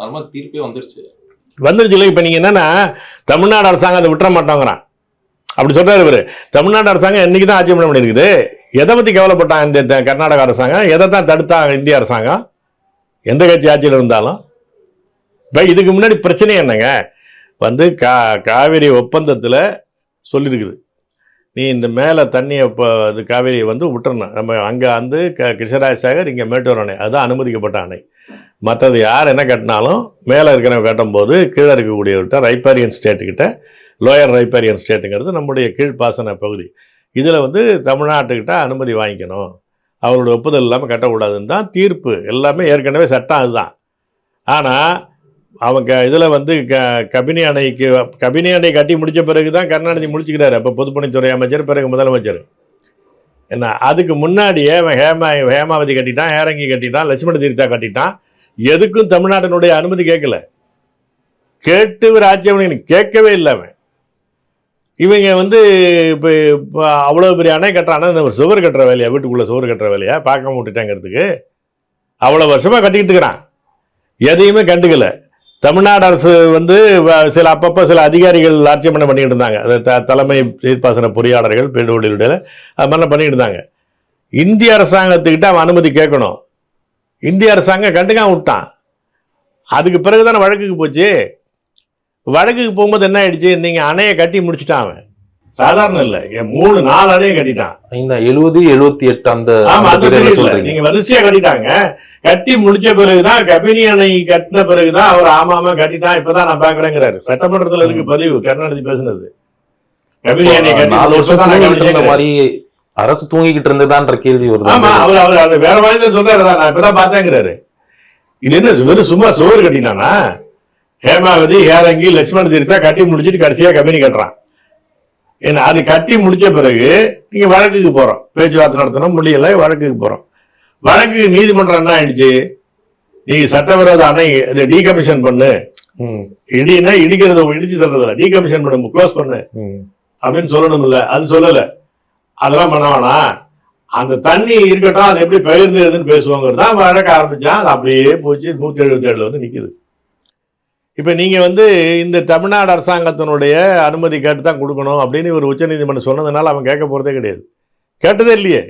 அது மாதிரி தீர்ப்பே வந்துருச்சு. வந்துருச்சு இல்லை இப்போ நீங்கள் என்னன்னா தமிழ்நாடு அரசாங்கம் அதை விட்டுற மாட்டோங்கிறான். அப்படி சொல்கிறார் இவர். தமிழ்நாடு அரசாங்கம் இன்றைக்கி தான் ஆட்சி பண்ண பண்ணியிருக்குது? எதை பற்றி கவலைப்பட்டான் இந்த கர்நாடக அரசாங்கம்? எதை தான் தடுத்தாங்க இந்திய அரசாங்கம்? எந்த கட்சி ஆட்சியில் இருந்தாலும். இப்போ இதுக்கு முன்னாடி பிரச்சனை என்னங்க? வந்து கா காவேரி ஒப்பந்தத்தில் சொல்லியிருக்குது நீ இந்த மேலே தண்ணியை இப்போ இது காவேரியை வந்து விட்டுறணும். நம்ம அங்கே வந்து க கிருஷ்ணராஜ சாகர் இங்கே மேட்டூர் அணை. அதுதான் அனுமதிக்கப்பட்ட அணை. மற்றது யார் என்ன கட்டினாலும் மேலே இருக்கிறவங்க கட்டும்போது கீழே இருக்கக்கூடியவர்கிட்ட ரைப்பேரியன் ஸ்டேட்டுக்கிட்ட லோயர் ரைப்பேரியன் ஸ்டேட்டுங்கிறது நம்முடைய கீழ்ப்பாசன பகுதி. இதில் வந்து தமிழ்நாட்டுக்கிட்ட அனுமதி வாங்கிக்கணும். அவரோட ஒப்புதல் இல்லாமல் கட்டக்கூடாதுன்னு தான் தீர்ப்பு. எல்லாமே ஏற்கனவே சட்டம் அதுதான். ஆனால் அவங்க இதில் வந்து க கபினி அணைக்கு கபினி அணை கட்டி முடித்த பிறகு தான் கருணாநிதி முடிச்சுக்கிறாரு அப்போ பொதுப்பணித்துறை அமைச்சர் பிறகு முதலமைச்சர். என்ன அதுக்கு முன்னாடியே அவன் ஹேமா ஹேமாவதி கட்டிட்டான் ஹேரங்கி கட்டிட்டான் லட்சுமண தீர்த்தா கட்டிட்டான். எதுக்கும் தமிழ்நாட்டினுடைய அனுமதி கேட்கல. கேட்டு இவர் ஆட்சேபனை கேட்கவே இல்லை அவன். இவங்க வந்து இப்போ அவ்வளோ பெரிய அணை கட்டுறானா இந்த ஒரு சுவர் கட்டுற வேலையா வீட்டுக்குள்ளே சுவர் கட்டுற வேலையா பார்க்க விட்டுட்டாங்கிறதுக்கு அவ்வளோ வருஷமாக கட்டிக்கிட்டு இருக்கிறான். எதையுமே கண்டுக்கல. தமிழ்நாடு அரசு வந்து வ- சில அப்பப்போ சில அதிகாரிகள் ஆட்சேபனை பண்ணிக்கிட்டு இருந்தாங்க. அது த தலைமை நீர்ப்பாசன பொறியாளர்கள் பேடுவழியில் அது மாதிரிலாம் பண்ணிக்கிட்டு இருந்தாங்க. இந்திய அரசாங்கத்துக்கிட்ட அவன் அனுமதி கேட்கணும். இந்திய அரசாங்கம் கண்டுக்காம விட்டான். அதுக்கு பிறகு தானே வழக்குக்கு போச்சு. வழக்குக்கு போகும்போது என்ன ஆயிடுச்சு? நீங்க அணையை கட்டி முடிச்சிட்டான் அவன். சாதாரண இல்ல. மூணு நாலு அணையை கட்டிட்டான். எழுபது எழுபத்தி எட்டு அந்த நீங்க வரிசையா கட்டிட்டாங்க. கட்டி முடிச்ச பிறகுதான் கபினி அணை கட்டின பிறகுதான் அவர் ஆமாமா கட்டிட்டான். இப்பதான் நான் பாக்குறேங்கிறாரு சட்டமன்றத்துல இருக்கு பதிவு கருணாநிதி பேசுனது. கபினி அணை கட்டி நாலு வருஷம். மாதிரி அரசு தூங்கிக்கிட்டு இருந்ததான்ற கேள்வி ஆமா வருது அவர் அவர் அது வேற மாதிரி சொல்றாரு நான் இப்பதான் பார்த்தேங்கிறாரு. இது என்ன வெறும் சும்மா சோறு கட்டினானா? ஹேமாவதி ஹேரங்கி லட்சுமண தீர்த்தா கட்டி முடிச்சிட்டு கடைசியா கம்பெனி கட்டுறான். ஏன்னா அது கட்டி முடிச்ச பிறகு நீங்க வழக்குக்கு போறோம். பேச்சுவார்த்தை நடத்தணும் முடியல வழக்குக்கு போறோம். வழக்குக்கு நீதிமன்றம் என்ன ஆயிடுச்சு? நீ சட்டவிரோத அணை இதை டீகமிஷன் பண்ணு. ம், இடினா இடிக்கிறத இடிச்சு தர்றதில்ல டீகமிஷன் பண்ணு க்ளோஸ் பண்ணு. அப்படின்னு சொல்லணும் இல்ல அது சொல்லல. அதெல்லாம் பண்ண வேணாம். அந்த தண்ணி இருக்கட்டும் அது எப்படி பகிர்ந்துதுன்னு பேசுவாங்கிறது தான் வழக்க ஆரம்பித்தான் அது அப்படியே போச்சு. நூற்றி எழுபத்தி ஏழில் வந்து நிற்கிது இப்போ நீங்கள் வந்து இந்த தமிழ்நாடு அரசாங்கத்தினுடைய அனுமதி கேட்டு தான் கொடுக்கணும் அப்படின்னு ஒரு உச்சநீதிமன்றம் சொன்னதுனால அவன் கேட்க போகிறதே கிடையாது. கேட்டதே இல்லையே.